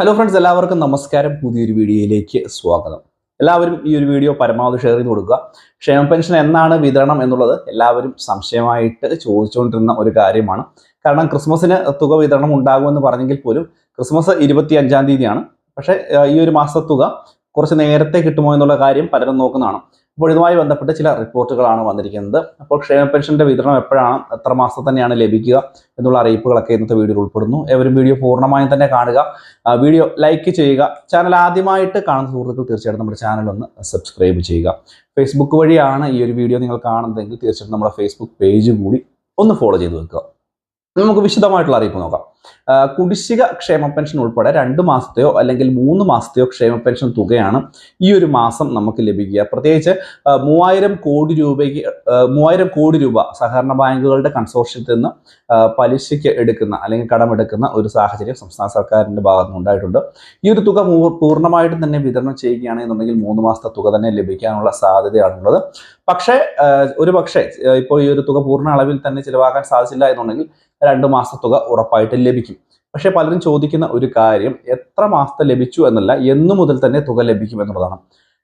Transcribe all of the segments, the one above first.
Hello friends എല്ലാവർക്കും നമസ്കാരം. പുതിയൊരു വീഡിയോയിലേക്ക് സ്വാഗതം. എല്ലാവരും ഈ ഒരു വീഡിയോ പരമാവധി ഷെയർ ചെയ്ത് കൊടുക്കുക. ക്ഷേമ പെൻഷൻ എന്നാണ് വിതരണം എന്നുള്ളത് എല്ലാവരും സംശയമായിട്ട് ചോദിച്ചുകൊണ്ടിരുന്ന ഒരു കാര്യമാണ്. കാരണം ക്രിസ്മസിന് തുക വിതരണം ഉണ്ടാകുമെന്ന് പറഞ്ഞെങ്കിൽ പോലും ക്രിസ്മസ് ഇരുപത്തി അഞ്ചാം തീയതിയാണ്. പക്ഷേ ഈ ഒരു മാസത്തെ തുക കുറച്ച് നേരത്തെ കിട്ടുമോ എന്നുള്ള കാര്യം പലരും നോക്കുന്നതാണ്. അപ്പോൾ ഇതുമായി ബന്ധപ്പെട്ട് ചില റിപ്പോർട്ടുകളാണ് വന്നിരിക്കുന്നത്. അപ്പോൾ ക്ഷേമ പെൻഷന്റെ വിതരണം എപ്പോഴാണ് എത്ര മാസം തന്നെയാണ് ലഭിക്കുക എന്നുള്ള അറിയിപ്പുകളൊക്കെ ഇന്നത്തെ വീഡിയോയിൽ ഉൾപ്പെടുന്നു. ഏവരും വീഡിയോ പൂർണമായും തന്നെ കാണുക. വീഡിയോ ലൈക്ക് ചെയ്യുക. ചാനൽ ആദ്യമായിട്ട് കാണുന്ന സുഹൃത്തുക്കൾ തീർച്ചയായിട്ടും നമ്മുടെ ചാനൽ ഒന്ന് സബ്സ്ക്രൈബ് ചെയ്യുക. ഫേസ്ബുക്ക് വഴിയാണ് ഈ ഒരു വീഡിയോ നിങ്ങൾ കാണുന്നതെങ്കിൽ തീർച്ചയായിട്ടും നമ്മുടെ ഫേസ്ബുക്ക് പേജ് കൂടി ഒന്ന് ഫോളോ ചെയ്ത് വെക്കുക. നമുക്ക് വിശദമായിട്ടുള്ള അറിയിപ്പ് നോക്കാം. കുടിശ്ശിക ക്ഷേമ പെൻഷൻ ഉൾപ്പെടെ രണ്ട് മാസത്തെയോ അല്ലെങ്കിൽ മൂന്ന് മാസത്തെയോ ക്ഷേമ പെൻഷൻ തുകയാണ് ഈ ഒരു മാസം നമുക്ക് ലഭിക്കുക. പ്രത്യേകിച്ച് മൂവായിരം കോടി രൂപയ്ക്ക് മൂവായിരം കോടി രൂപ സഹകരണ ബാങ്കുകളുടെ കൺസോർഷ്യത്തിൽ നിന്ന് പലിശയ്ക്ക് എടുക്കുന്ന അല്ലെങ്കിൽ കടമെടുക്കുന്ന ഒരു സാഹചര്യം സംസ്ഥാന സർക്കാരിന്റെ ഭാഗത്തു നിന്നുണ്ടായിട്ടുണ്ട് ഈ ഒരു തുക പൂർണമായിട്ടും തന്നെ വിതരണം ചെയ്യുകയാണെന്നുണ്ടെങ്കിൽ മൂന്ന് മാസത്തെ തുക തന്നെ ലഭിക്കാനുള്ള സാധ്യതയാണുള്ളത്. പക്ഷേ ഒരു പക്ഷേ ഇപ്പോൾ ഈ ഒരു തുക പൂർണ അളവിൽ തന്നെ ചിലവാക്കാൻ സാധിച്ചില്ല എന്നുണ്ടെങ്കിൽ രണ്ട് മാസത്തെ തുക ഉറപ്പായിട്ട് ലഭിക്കും. പക്ഷേ പലരും ചോദിക്കുന്ന ഒരു കാര്യം എത്ര മാസത്തെ ലഭിച്ചു എന്നല്ല എന്നു മുതൽ തന്നെ തുക ലഭിക്കും എന്നുള്ളതാണ്.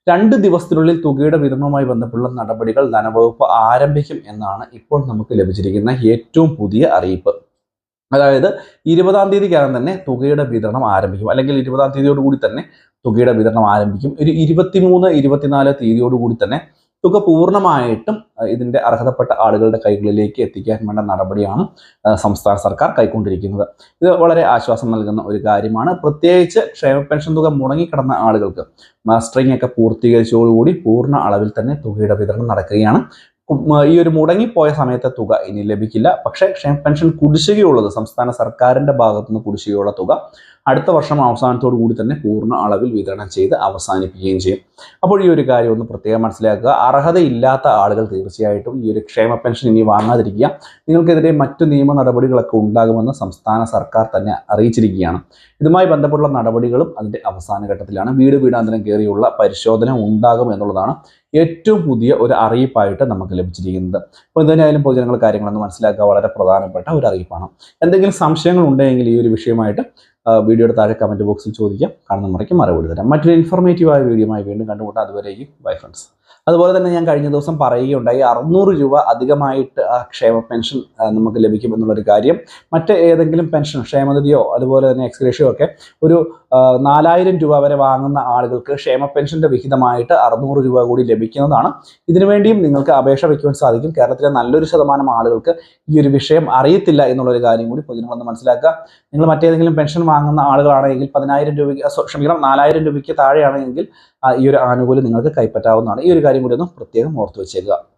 രണ്ട് ദിവസത്തിനുള്ളിൽ തുകയുടെ വിതരണവുമായി ബന്ധപ്പെട്ടുള്ള നടപടികൾ ധനവകുപ്പ് ആരംഭിക്കും എന്നാണ് ഇപ്പോൾ നമുക്ക് ലഭിച്ചിരിക്കുന്ന ഏറ്റവും പുതിയ അറിയിപ്പ്. അതായത് ഇരുപതാം തീയതിക്കകം തന്നെ തുകയുടെ വിതരണം ആരംഭിക്കും. അല്ലെങ്കിൽ ഇരുപതാം തീയതിയോടുകൂടി തന്നെ തുകയുടെ വിതരണം ആരംഭിക്കും. ഒരു ഇരുപത്തിമൂന്ന് ഇരുപത്തിനാല് തീയതിയോടുകൂടി തന്നെ തുക പൂർണമായിട്ടും ഇതിന്റെ അർഹതപ്പെട്ട ആളുകളുടെ കൈകളിലേക്ക് എത്തിക്കാൻ വേണ്ട നടപടിയാണ് സംസ്ഥാന സർക്കാർ കൈക്കൊണ്ടിരിക്കുന്നത്. ഇത് വളരെ ആശ്വാസം നൽകുന്ന ഒരു കാര്യമാണ്. പ്രത്യേകിച്ച് ക്ഷേമ പെൻഷൻ തുക മുടങ്ങിക്കിടന്ന ആളുകൾക്ക് മാസ്റ്ററിംഗ് ഒക്കെ പൂർത്തീകരിച്ചതോടുകൂടി പൂർണ അളവിൽ തന്നെ തുകയുടെ വിതരണം നടക്കുകയാണ്. ഈ ഒരു മുടങ്ങിപ്പോയ സമയത്തെ തുക ഇനി ലഭിക്കില്ല. പക്ഷേ ക്ഷേമ പെൻഷൻ കുടിശ്ശികയുള്ളത് സംസ്ഥാന സർക്കാരിന്റെ ഭാഗത്തുനിന്ന് കുടിശ്ശികയുള്ള തുക അടുത്ത വർഷം അവസാനത്തോടു കൂടി തന്നെ പൂർണ അളവിൽ വിതരണം ചെയ്ത് അവസാനിപ്പിക്കുകയും ചെയ്യും. അപ്പോൾ ഈ ഒരു കാര്യം ഒന്ന് പ്രത്യേകം മനസ്സിലാക്കുക. അർഹതയില്ലാത്ത ആളുകൾ തീർച്ചയായിട്ടും ഈ ഒരു ക്ഷേമ പെൻഷൻ ഇനി വാങ്ങാതിരിക്കുക. നിങ്ങൾക്കെതിരെ മറ്റു നിയമ നടപടികളൊക്കെ ഉണ്ടാകുമെന്ന് സംസ്ഥാന സർക്കാർ തന്നെ അറിയിച്ചിരിക്കുകയാണ്. ഇതുമായി ബന്ധപ്പെട്ടുള്ള നടപടികളും അതിന്റെ അവസാന ഘട്ടത്തിലാണ്. വീട് വീടാന്തരം കയറിയുള്ള പരിശോധന ഉണ്ടാകും എന്നുള്ളതാണ് ഏറ്റവും പുതിയ ഒരു അറിയിപ്പായിട്ട് നമുക്ക് ലഭിച്ചിരിക്കുന്നത്. അപ്പോൾ ഇതിനായാലും പൊതുജനങ്ങൾ കാര്യങ്ങളൊന്ന് മനസ്സിലാക്കുക. വളരെ പ്രധാനപ്പെട്ട ഒരു അറിയിപ്പാണ്. എന്തെങ്കിലും സംശയങ്ങൾ ഉണ്ടെങ്കിൽ ഈ ഒരു വിഷയമായിട്ട് വീഡിയോയുടെ താഴെ കമന്റ് ബോക്സിൽ ചോദിക്കാം. കാണുന്ന മുറയ്ക്ക് മറുപടി തരാം. മറ്റൊരു ഇൻഫോർമേറ്റീവായ വീഡിയോയുമായി വീണ്ടും കണ്ടുമുട്ടാം. അതുവരെയും ബൈ ഫ്രണ്ട്സ് അതുപോലെ തന്നെ ഞാൻ കഴിഞ്ഞ ദിവസം പറയുകയുണ്ടായി അറുന്നൂറ് രൂപ അധികമായിട്ട് ആ ക്ഷേമ പെൻഷൻ നമുക്ക് ലഭിക്കും എന്നുള്ളൊരു കാര്യം. മറ്റ് ഏതെങ്കിലും പെൻഷൻ ക്ഷേമനിധിയോ അതുപോലെ തന്നെ എക്സ്ഗ്രേഷയോ ഒക്കെ ഒരു നാലായിരം രൂപ വരെ വാങ്ങുന്ന ആളുകൾക്ക് ക്ഷേമ പെൻഷന്റെ വിഹിതമായിട്ട് അറുന്നൂറ് രൂപ കൂടി ലഭിക്കുന്നതാണ്. ഇതിനുവേണ്ടിയും നിങ്ങൾക്ക് അപേക്ഷ വയ്ക്കുവാൻ സാധിക്കും. കേരളത്തിലെ നല്ലൊരു ശതമാനം ആളുകൾക്ക് ഈ ഒരു വിഷയം അറിയത്തില്ല എന്നുള്ളൊരു കാര്യം കൂടി പൊതുജനങ്ങളൊന്ന് മനസ്സിലാക്കുക. നിങ്ങൾ മറ്റേതെങ്കിലും പെൻഷൻ വാങ്ങുന്ന ആളുകളാണെങ്കിൽ പതിനായിരം രൂപയ്ക്ക് ക്ഷമിക്കണം നാലായിരം രൂപയ്ക്ക് താഴെയാണെങ്കിൽ ഈ ഒരു ആനുകൂല്യം നിങ്ങൾക്ക് കൈപ്പറ്റാവുന്നതാണ്. ഈ ഒരു കാര്യം കൂടി ഒന്ന് പ്രത്യേകം ഓർത്തു വെച്ചേക്കുക.